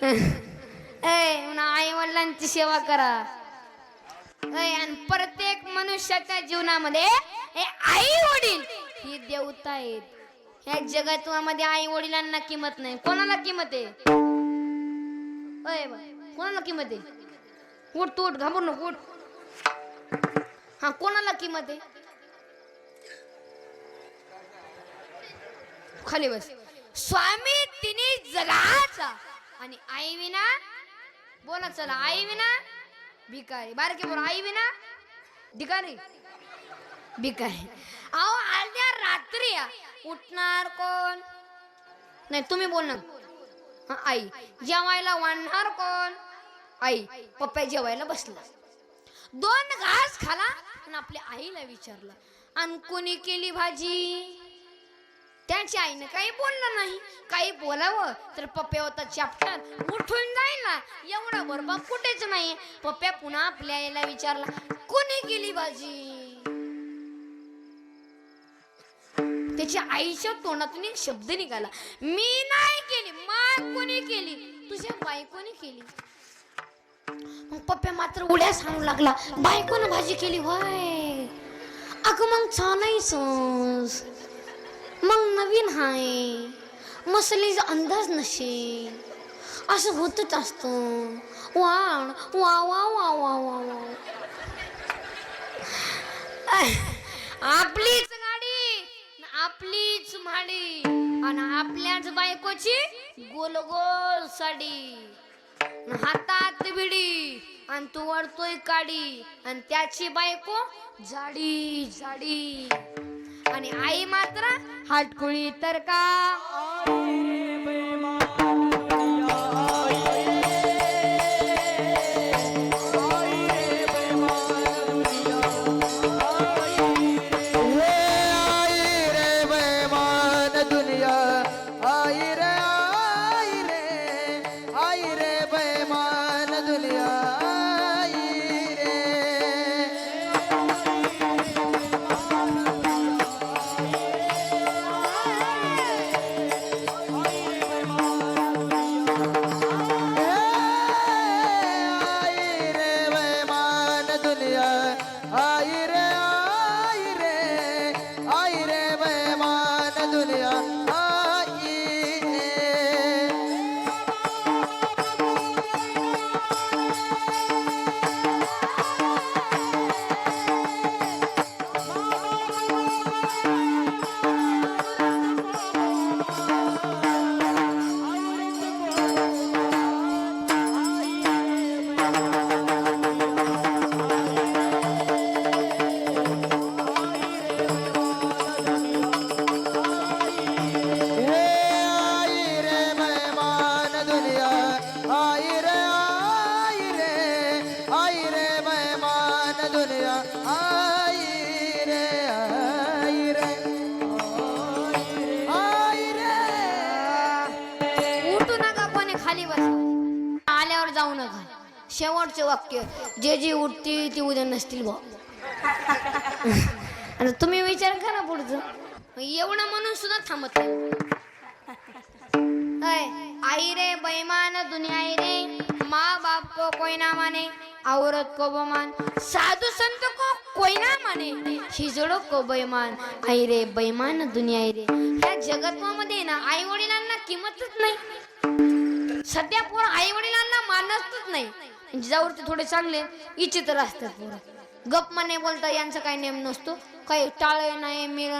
ए म्हणा आई वडिलांची सेवा करा. आणि प्रत्येक मनुष्याच्या जीवनामध्ये हे आई वडील ही देवता आहेत. ह्या जगतामध्ये आई वडिलांना किंमत नाही. कोणाला किंमत आहे? अय कोणाला किंमत आहे? उठ तू उठ घाबरू नको उठ. हा कोणाला किंमत आहे? खाली बस. स्वामी तिने जगाचा आणि आई विना? बोला चला. आई विना? भिकारी. बारके बोला. आई विना? भिकारी. भिकारी. अहो अर्ध्या रात्री. या. उठणार कोण? नाही तुम्ही बोलणार ना. आई. जेवायला वाढणार कोण? आई पप्पा जेवायला बसला. दोन घास खाला आणि आपल्या आईला विचारलं आणि कोणी केली भाजी? त्यांच्या आईने काही बोललं नाही. काही बोलावं तर पप्प्या होता चापटात उठून जाईल ना. एवढा बरोबर कुठेच नाही. पप्प्या पुन्हा आपल्या आईला विचारला कोणी केली भाजी? त्याच्या आईच्या तोंडातून एक शब्द निघाला. मी नाही केली. मग कोणी केली? तुझ्या बायकोने केली? मग पप्प्या मात्र उड्या सांगू लागला बायकोनं भाजी केली? होय. अगं मग छान आहे सस नवीन आहे मसलीचा अंदाज नसेल असं होतच असतो. वाण वा वा वा वा वा वा. आपलीच गाडी आपलीच माडी आणि आपल्याच बायकोची गोल गोल साडी हातात बिडी आणि तू वरतोय काडी आणि त्याची बायको जाडी जाडी. आणि आई मात्र हाटकुळी तर का? आई रे बेमान दुनिया आई रे आई आई जाऊ नका शेवटचे वाक्य जे जी उठती ती उद्या नसतील बा तुम्ही विचार करा पुढचं. एवढं म्हणून सुद्धा थांबत नाही. आई रे बैमान दुनियाई रे. माँ बाप को कोई ना माने औरत को बमान. साधू संत को कोई ना माने. शिजडो को बैमान आई रे बैमान दुनियाई रे. ह्या जगत्वामध्ये ना आई वडिलांना किंमतच नाही. सध्या पोर आई वडिलांना मानतच नाही. म्हणजे ज्यावर थोडे चांगले इच्छित असतात पोरं. गप मने बोलता यांचा काही नेम नसतो. काही टाळे नाही मिळ